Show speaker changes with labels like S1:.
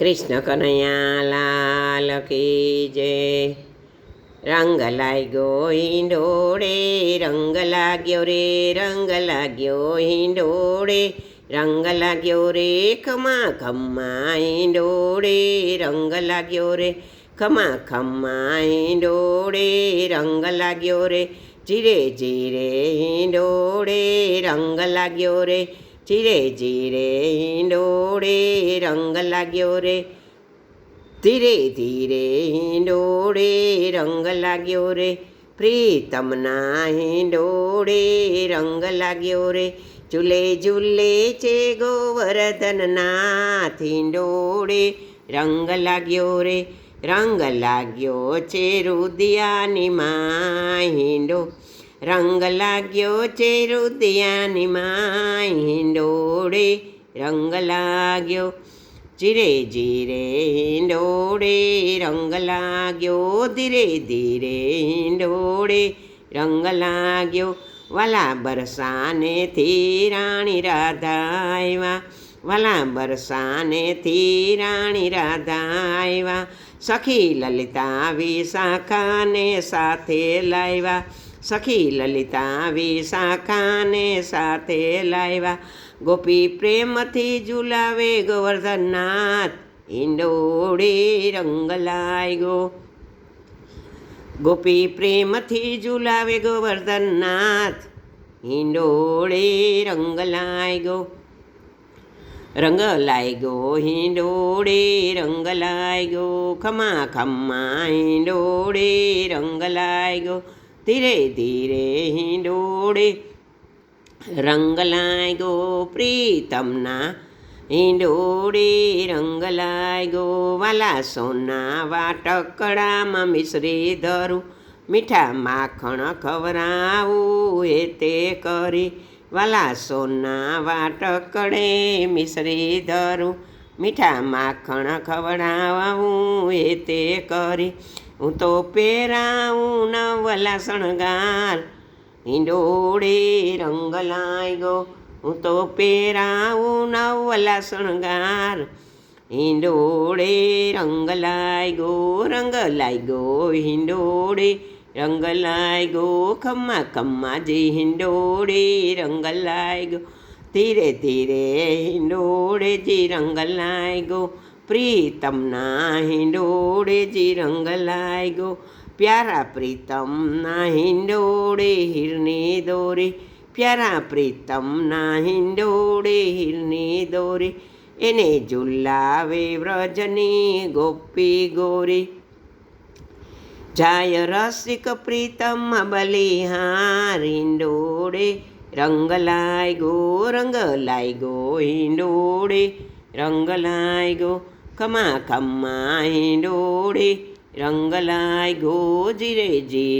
S1: કૃષ્ણ કનૈયા લાલ કી જય. રંગ લાગ્યો હિંડોળે, રંગ લાગ્યો રે, રંગ લાગ્યો હિંડોળે. રંગ લાગ્યો રે, ખમા ખમ્મા હિંડોળે. રંગ લાગ્યો રે, ખમા ખમ્મા હિંડોળે. રંગ લાગ્યો રે, જીરે જીરે હિંડોળે. રંગ લાગ્યો રે જીરે ચીરે, હિંડોળે, રંગ લાગ્યો રે. ધીરે ધીરે ડોળે રંગ લાગ્યો રે. પ્રીતમના ડોળે રંગ લાગ્યો રે. ઝૂલે ઝૂલે છે ગોવર્ધનનાથી ડોળે રંગ લાગ્યો રે. રંગ લાગ્યો છે રુદિયાની માં હિંડો. રંગ લાગ્યો છે રુદિયાની માં હિંડોળે રંગ લાગ્યો જીરે જીરે ડોળે રંગ લાગ્યો ધીરે ધીરે ડોળે રંગ લાગ્યો વાલા બરસાનેથી રાણી રાધા આવ્યા વાલા બરસાનેથી રાણી રાધા આવ્યા સખી લલિતા વિશાખાને સાથે લાવ્યા સખી લલિતા વિશાખાને સાથે લાવ્યા ગોપી પ્રેમથી ઝુલાવે ગોવર્ધનનાથ ઈંડોળે રંગ લાગ્યો ગોપી પ્રેમથી ઝુલાવે ગોવર્ધનનાથ હિંડોળે રંગ લાગ્યો રંગ લાગ્યો હિંડોળે રંગ લાગ્યો ખમા ખમ્મા હિંડોળે રંગ લાગ્યો ધીરે ધીરે હિંડોળે રંગ લાગ્યો પ્રીતમના હિંડોળે રંગ લાગ્યો વાલા સોના વાટકડામાં મિશ્રી ધરું મીઠા માખણ ખવરાવું એ તે કરી વાલા સોના વાટકડે મિશ્રી ધરું મીઠા માખણ ખવડાવું એ તે કરી હું તો પહેરાવું નવલા શણગાર હિંડોળે રંગ લાગ્યો હું તો પહેરાવું નવલા શણગાર હિંડોળે રંગ લાગ્યો રંગ લાગ્યો હિંડોળે રંગ લાગ્યો ખમ્મા ખમ્માજી હિંડોળે રંગ લાગ્યો ધીરે ધીરે હિંડોળે જે રંગ લાગ્યો પ્રીતમના હિંડોળે જી રંગ લાગ્યો પ્યારા પ્રીતમના હિંડોળે હિરની દોરી. પ્યારા પ્રીતમના હિંડોળે હિરની દોરી. એને ઝુલાવે વ્રજની ગોપી ગોરી. જાય રસિક પ્રીતમ બલિહાર હિંડોળે રંગ લાગ્યો રંગ લાગ્યો હિંડોળે. રંગ લાગ્યો ખમા ખમ્મા હિંડોળે રંગલાય લાગ્યો જીરે જી